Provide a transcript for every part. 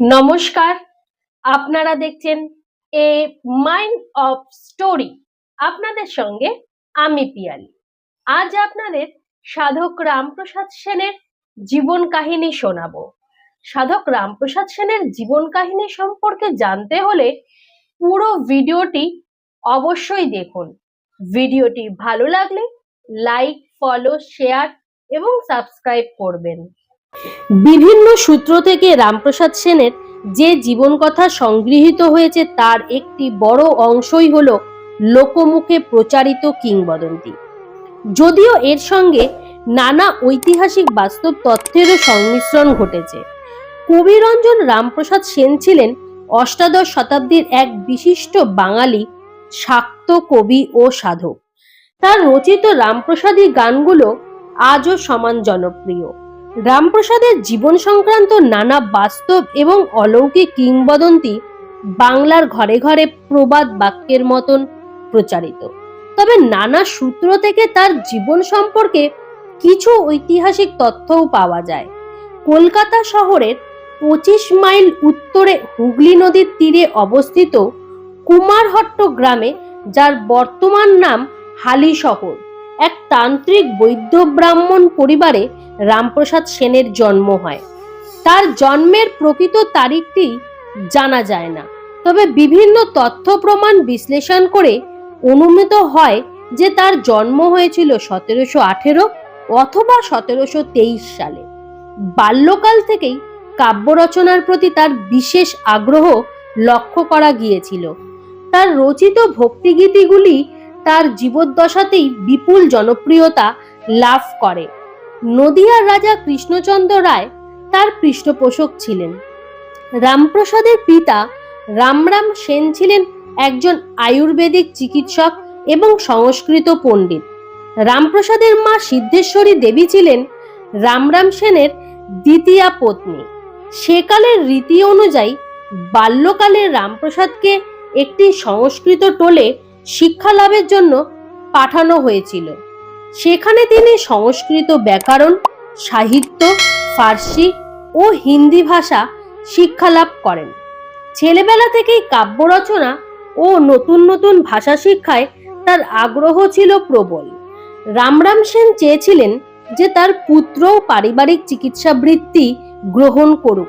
নমস্কার, আপনারা দেখছেন এ মাইন্ড অফ স্টোরি। আপনাদের সঙ্গে আমি পিয়ালি। আজ আপনাদের সাধক রামপ্রসাদ সেনের জীবন কাহিনী শোনাবো। সাধক রামপ্রসাদ সেনের জীবন কাহিনী সম্পর্কে জানতে হলে পুরো ভিডিওটি অবশ্যই দেখুন। ভিডিওটি ভালো লাগলে লাইক, ফলো, শেয়ার এবং সাবস্ক্রাইব করবেন। বিভিন্ন সূত্র থেকে রামপ্রসাদ সেনের যে জীবন কথা সংগৃহীত হয়েছে তার একটি বড় অংশই হল লোকমুখে প্রচারিত কিংবদন্তি। যদিও এর সঙ্গে নানা ঐতিহাসিক বাস্তব তথ্যেরও সংমিশ্রণ ঘটেছে। কবিরঞ্জন রামপ্রসাদ সেন ছিলেন অষ্টাদশ শতাব্দীর এক বিশিষ্ট বাঙালি, শাক্ত কবি ও সাধক। তার রচিত রামপ্রসাদী গানগুলো আজও সমান জনপ্রিয়। রামপ্রসাদের জীবন সংক্রান্ত নানা বাস্তব এবং অলৌকিক কিংবদন্তি বাংলার ঘরে ঘরে প্রবাদ বাক্যের মতন প্রচারিত। তবে নানা সূত্র থেকে তার জীবন সম্পর্কে কিছু ঐতিহাসিক তথ্যও পাওয়া যায়। কলকাতা শহরের পঁচিশ মাইল উত্তরে হুগলি নদীর তীরে অবস্থিত কুমারহট্ট গ্রামে, যার বর্তমান নাম হালি শহর এক তান্ত্রিক বৈদ্য ব্রাহ্মণ পরিবারে রামপ্রসাদ সেনের জন্ম হয়। তার জন্মের প্রকৃত তারিখটি জানা যায় না। তবে বিভিন্ন তথ্য প্রমাণ বিশ্লেষণ করে অনুমিত হয় যে তার জন্ম হয়েছিল সতেরোশো আঠেরো অথবা সতেরোশো তেইশ সালে। বাল্যকাল থেকেই কাব্য রচনার প্রতি তার বিশেষ আগ্রহ লক্ষ্য করা গিয়েছিল। তার রচিত ভক্তিগীতিগুলি তার জীবদ্দশাতেই বিপুল জনপ্রিয়তা লাভ করে। নদিয়ার রাজা কৃষ্ণচন্দ্র রায় তার পৃষ্ঠপোষক ছিলেন। রামপ্রসাদের পিতা রামরাম সেন ছিলেন একজন আয়ুর্বেদিক চিকিৎসক এবং সংস্কৃত পণ্ডিত। রামপ্রসাদের মা সিদ্ধেশ্বরী দেবী ছিলেন রামরাম সেনের দ্বিতীয়া পত্নী। সেকালের রীতি অনুযায়ী বাল্যকালে রামপ্রসাদকে একটি সংস্কৃত টোলে শিক্ষা লাভের জন্য পাঠানো হয়েছিল। সেখানে তিনি সংস্কৃত ব্যাকরণ, সাহিত্য, ফার্সি ও হিন্দি ভাষা শিক্ষালাভ করেন। ছেলেবেলা থেকেই কাব্য রচনা ও নতুন নতুন ভাষা শিক্ষায় তার আগ্রহ ছিল প্রবল। রামরাম সেন চেয়েছিলেন যে তার পুত্র পারিবারিক চিকিৎসা বৃত্তি গ্রহণ করুক।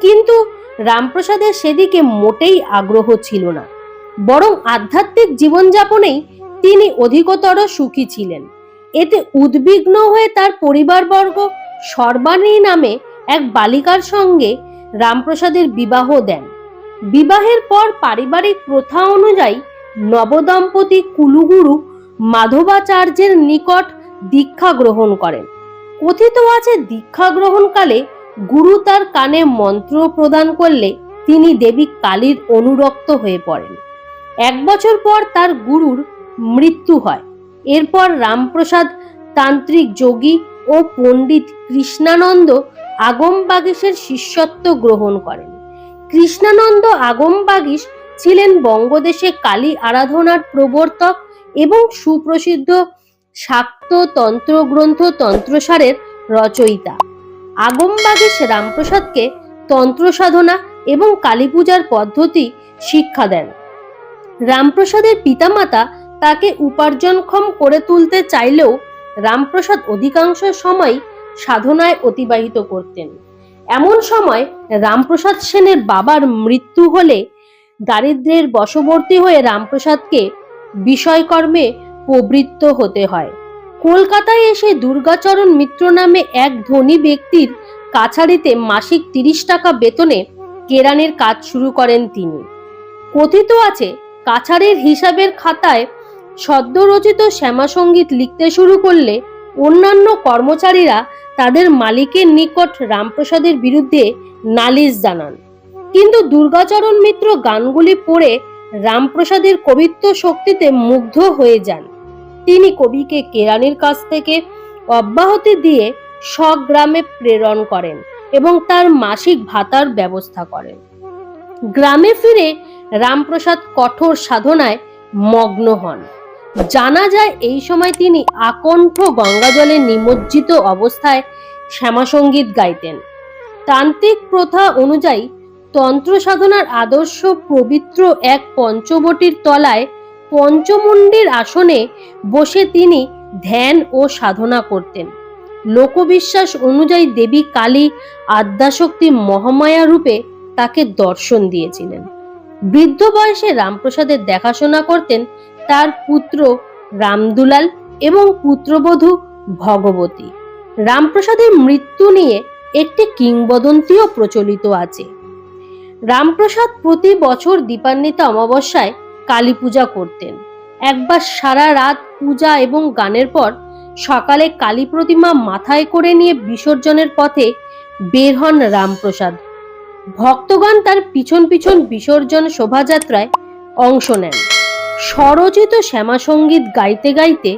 কিন্তু রামপ্রসাদের সেদিকে মোটেই আগ্রহ ছিল না। বরং আধ্যাত্মিক জীবনযাপনেই তিনি অধিকতর সুখী ছিলেন। এতে উদ্বিগ্ন হয়ে তার পরিবারবর্গ সর্বাণী নামে এক বালিকার সঙ্গে রামপ্রসাদের বিবাহ দেন। বিবাহের পর পারিবারিক প্রথা অনুযায়ী নবদম্পতি কুলুগুরু মাধবাচার্যের নিকট দীক্ষা গ্রহণ করেন। কথিত আছে দীক্ষা গ্রহণকালে গুরু তার কানে মন্ত্র প্রদান করলে তিনি দেবী কালীর অনুরক্ত হয়ে পড়েন। এক বছর পর তার গুরুর মৃত্যু হয়। এরপর রামপ্রসাদ, তান্ত্রিক যোগী ও পণ্ডিত কৃষ্ণানন্দ আগম বাগিসের শিষ্যত্ব গ্রহণ করেন। কৃষ্ণানন্দ আগম বাগিস ছিলেন বঙ্গদেশে কালী আরাধনার প্রবর্তক এবং সুপ্রসিদ্ধ শাক্ত তন্ত্রগ্রন্থ তন্ত্রসারের রচয়িতা। আগম বাগিস রামপ্রসাদকে তন্ত্র সাধনা এবং কালী পূজার পদ্ধতি শিক্ষা দেন। রামপ্রসাদের পিতামাতা তাকে উপার্জনক্ষম করে তুলতে চাইলেও রামপ্রসাদ অধিকাংশ সময় সাধনায় অতিবাহিত করতেন। এমন সময় রামপ্রসাদ সেনের বাবার মৃত্যু হলে দারিদ্রের বশবর্তী হয়ে রামপ্রসাদকে বিষয়কর্মে প্রবৃত্ত হতে হয়। কলকাতায় এসে দুর্গাচরণ মিত্র নামে এক ধনী ব্যক্তির কাছারিতে মাসিক তিরিশ টাকা বেতনে কেরানের কাজ শুরু করেন তিনি। কথিত আছে কাছারির হিসাবের খাতায় সদ্যরচিত শ্যামাসঙ্গীত লিখতে শুরু করলে অন্যান্য কর্মচারীরা তাদের মালিকের নিকট রামপ্রসাদের বিরুদ্ধে নালিশ জানান। কিন্তু দুর্গাচরণ মিত্র গানগুলি পড়ে রামপ্রসাদের কবিত্ব শক্তিতে মুগ্ধ হয়ে যান। তিনি কবিকে কেরানির কাছ থেকে অব্যাহতি দিয়ে স্বগ্রামে প্রেরণ করেন এবং তার মাসিক ভাতার ব্যবস্থা করেন। গ্রামে ফিরে রামপ্রসাদ কঠোর সাধনায় মগ্ন হন। জানা যায় এই সময় তিনি আকণ্ঠ গঙ্গাজলে নিমজ্জিত অবস্থায় শ্যামাসঙ্গীত গাইতেন। তান্ত্রিক প্রথা অনুযায়ী তন্ত্র সাধনার আদর্শ পবিত্র এক পঞ্চবটির তলায় পঞ্চমুণ্ডির আসনে বসে তিনি ধ্যান ও সাধনা করতেন। লোকবিশ্বাস অনুযায়ী দেবী কালী আদ্যাশক্তি মহামায়া রূপে তাকে দর্শন দিয়েছিলেন। বৃদ্ধ বয়সে রামপ্রসাদের দেখাশোনা করতেন তার পুত্র রামদুলাল এবং পুত্রবধূ ভগবতী। রামপ্রসাদের মৃত্যু নিয়ে একটি কিংবদন্তিও প্রচলিত আছে। রামপ্রসাদ প্রতি বছর দীপান্বিতা অমাবস্যায় কালী পূজা করতেন। একবার সারা রাত পূজা এবং গানের পর সকালে কালী প্রতিমা মাথায় করে নিয়ে বিসর্জনের পথে বের হন রামপ্রসাদ। ভক্তগণ তার পিছন পিছন বিসর্জন শোভাযাত্রায় অংশ নেন। স্বরচিত শ্যামাসঙ্গীত গাইতে গাইতে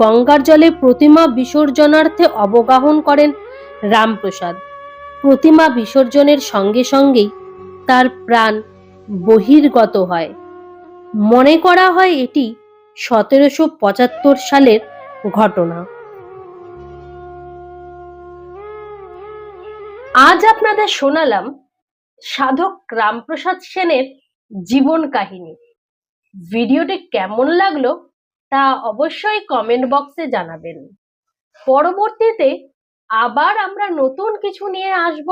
গঙ্গার জলে প্রতিমা বিসর্জনার্থে অবগাহন করেন রামপ্রসাদ। প্রতিমা বিসর্জনের সঙ্গে সঙ্গেই তার প্রাণ বহির্গত হয়। মনে করা হয় এটি সতেরোশো পঁচাত্তর সালের ঘটনা। আজ আপনাদের শোনালাম সাধক রামপ্রসাদ সেনের জীবন কাহিনী। ভিডিওটি কেমন লাগল তা অবশ্যই কমেন্ট বক্সে জানাবেন। পরবর্তীতে আবার আমরা নতুন কিছু নিয়ে আসব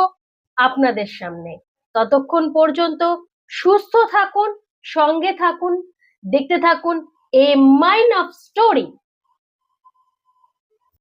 আপনাদের সামনে। ততক্ষণ পর্যন্ত সুস্থ থাকুন, সঙ্গে থাকুন, দেখতে থাকুন এ মাইন্ড অফ স্টোরি